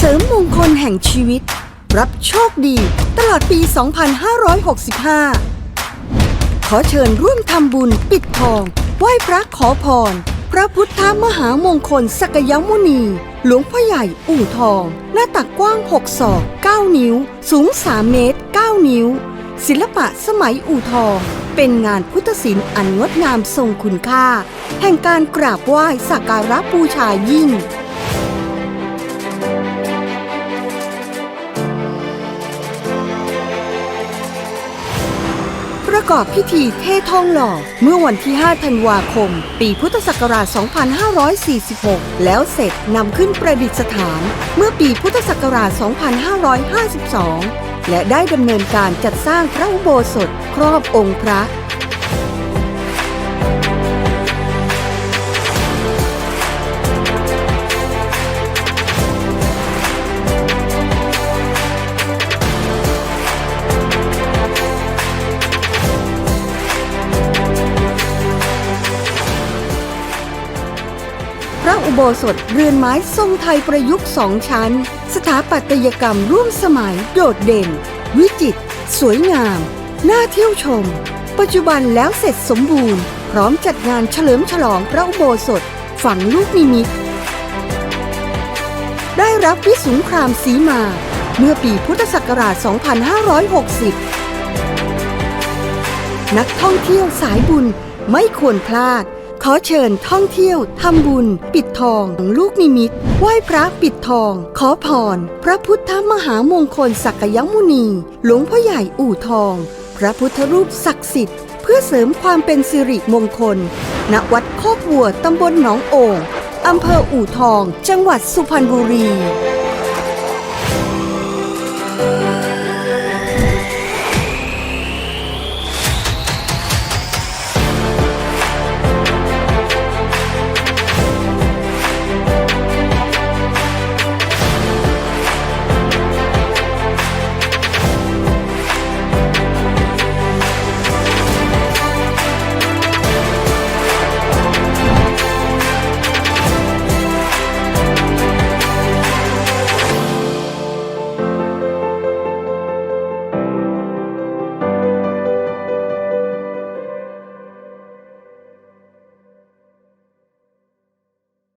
เสริมมงคลแห่งชีวิต รับโชคดีตลอดปี 2565 ขอเชิญร่วมทำบุญปิดทอง ไหว้พระขอพร พระพุทธมหามงคลสกยมุนี หลวงพ่อใหญ่อู่ทอง หน้าตักกว้าง 6 ศอก 9 นิ้ว สูง 3 เมตร 9 นิ้ว ศิลปะสมัยอู่ทอง เป็นงานพุทธศิลป์อันงดงามทรงคุณค่า แห่งการกราบไหว้สักการะบูชายิ่ง ประกอบพิธีเททองหล่อ เมื่อวันที่ 5 ธันวาคม ปีพุทธศักราช 2546 แล้วเสร็จนำขึ้นประดิษฐาน เมื่อปีพุทธศักราช 2552 และได้ดำเนินการจัดสร้างพระอุโบสถ ครอบองค์พระ ระอุโบสถเรือนไม้ทรงไทยประยุกต์สองชั้น สถาปัตยกรรมร่วมสมัยโดดเด่น วิจิตรสวยงาม น่าเที่ยวชม ปัจจุบันแล้วเสร็จสมบูรณ์ พร้อมจัดงานเฉลิมฉลองพระอุโบสถ ฝังลูกนิมิต ได้รับวิสุงครามสีมา เมื่อปีพุทธศักราช 2560 นักท่องเที่ยวสายบุญไม่ควรพลาด ขอเชิญท่องเที่ยวทำบุญ ปิดทอง ลูกนิมิตไหว้พระปิดทอง ขอพร พระพุทธมหามงคลสักยมุนี หลวงพ่อใหญ่อู่ทอง พระพุทธรูปศักดิ์สิทธิ์ เพื่อเสริมความเป็นสิริมงคล ณวัดโคกบัวตำบลหนองโอ่งอำเภออู่ทอง จังหวัดสุพรรณบุรี